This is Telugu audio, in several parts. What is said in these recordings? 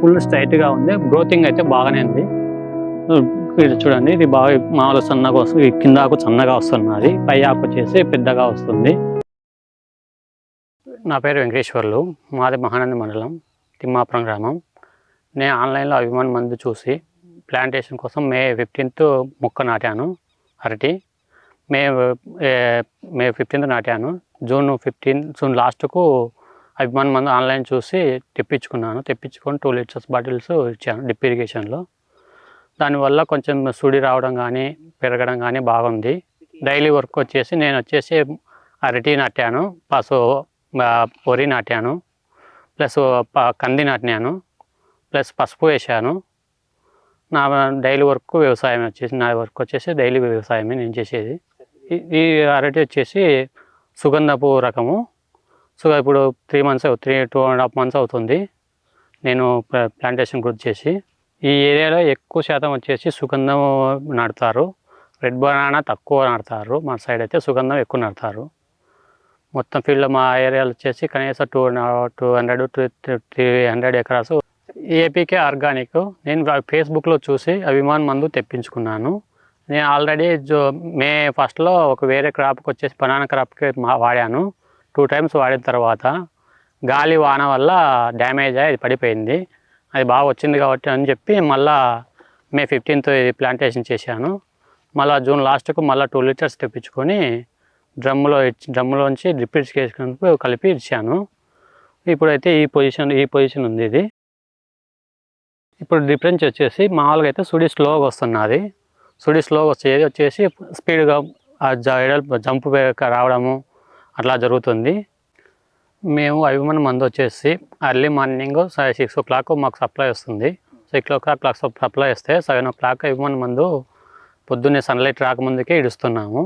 ఫుల్ స్ట్రైట్గా ఉంది. గ్రోతింగ్ అయితే బాగానే ఉంది. ఇది చూడండి ఇది బాగా మామూలు సన్నగా వస్తుంది కింద ఆకు సన్నగా వస్తున్నది. పై ఆకు వచ్చేసి పెద్దగా వస్తుంది. నా పేరు వెంకటేశ్వర్లు. మాది మహానంది మండలం తిమ్మాపురం గ్రామం. నేను ఆన్లైన్లో అభిమాన్ మందు చూసి ప్లాంటేషన్ కోసం మే ఫిఫ్టీన్త్ మొక్క నాటాను అరటి. మే మే ఫిఫ్టీన్త్ నాటాను. జూన్ ఫిఫ్టీన్ జూన్ లాస్ట్కు అభిమాన్ మందు ఆన్లైన్ చూసి తెప్పించుకున్నాను. తెప్పించుకొని టూ లీటర్స్ బాటిల్స్ ఇచ్చాను డిప్ ఇరిగేషన్లో దానివల్ల కొంచెం సుడి రావడం కానీ పెరగడం కానీ బాగుంది. డైలీ వర్క్ వచ్చేసి నేను వచ్చేసి అరటి నాటాను పసు పొరి వరి నాటాను ప్లస్ ప- కంది నాటినాను ప్లస్ పసుపు వేసాను నా డైలీ వర్క్ వ్యవసాయం వచ్చేసి నా వర్క్ వచ్చేసి డైలీ వ్యవసాయమే నేను చేసేది. ఈ అరటి వచ్చేసి సుగంధపు రకము సో ఇప్పుడు three months three two and half months అవుతుంది. నేను ప్లా- ప్లాంటేషన్ గ్రోత్ చేసి ఈ ఏరియాలో ఎక్కువ శాతం వచ్చేసి సుగంధం నాటుతారు. రెడ్ బనానా తక్కువ నాటుతారు. మా సైడ్ అయితే సుగంధం ఎక్కువ నాటుతారు. మొత్తం ఫీల్డ్లో మా ఏరియాలో వచ్చేసి కనీసం two two hundred three hundred acres. APK organic నేను ఫేస్బుక్లో చూసి అభిమాన్ మందు తెప్పించుకున్నాను. నేను ఆల్రెడీ జో మే ఫస్ట్లో ఒక వేరే క్రాప్కి వచ్చేసి బనానా క్రాప్కి మా- వాడాను. టూ టైమ్స్ వాడిన తర్వాత గాలి వాన వల్ల డ్యామేజ్ అయ్యి అది పడిపోయింది. అది బాగా వచ్చింది కాబట్టి అని చెప్పి మళ్ళా మే ఫిఫ్టీన్త్ ఇది ప్లాంటేషన్ చేశాను. మళ్ళీ జూన్ లాస్ట్కు మళ్ళీ టూ లీటర్స్ తెప్పించుకొని డ్రమ్ములో ఇచ్చి డ్రమ్ములోంచి డ్రిప్ ఇరిగేషన్కు కలిపి ఇచ్చాను ఇప్పుడైతే ఈ పొజిషన్ ఈ పొజిషన్ ఉంది ఇది. ఇప్పుడు డిఫరెన్స్ వచ్చేసి మామూలుగా అయితే సుడి స్లోగా వస్తున్నది. సుడి స్లోగా వచ్చేది వచ్చేసి స్పీడ్గా ఆ జంప్ రావడము అట్లా జరుగుతుంది. మేము అభిమాన మందు వచ్చేసి early morning six o'clock మాకు సప్లై వస్తుంది. Six o'clock clock supply వస్తే సెవెన్ ఓ క్లాక్ అభిమాన మందు పొద్దున్నే సన్లైట్ రాకముందుకే ఇడుస్తున్నాము.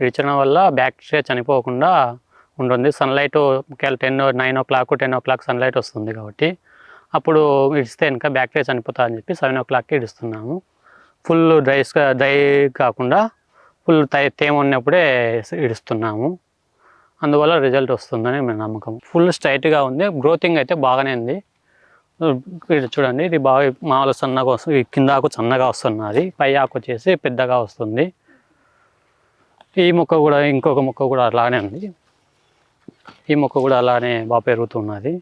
ఇడిచడం వల్ల బ్యాక్టీరియా చనిపోకుండా ఉంటుంది. సన్లైట్ ఒకవేళ ten nine o'clock ten o'clock sunlight వస్తుంది కాబట్టి. అప్పుడు ఇడిస్తే ఇంకా బ్యాక్టీరియా చనిపోతా అని చెప్పి సెవెన్ ఓ క్లాక్కి ఇడుస్తున్నాము. ఫుల్ డ్రైస్ డ్రై కాకుండా ఫుల్ తై తేమ ఉన్నప్పుడే ఇడుస్తున్నాము. అందువల్ల రిజల్ట్ వస్తుందని మన నమ్మకం. ఫుల్ స్ట్రైట్గా ఉంది. గ్రోతింగ్ అయితే బాగానే ఉంది. ఇది చూడండి ఇది బాగా మామూలు సన్నగా వస్తుంది కింద ఆకు సన్నగా వస్తున్నది. పై ఆకు వచ్చేసి పెద్దగా వస్తుంది. ఈ మొక్క కూడా ఇంకొక మొక్క కూడా అలానే ఉంది. ఈ మొక్క కూడా అలానే బాగా పెరుగుతున్నది.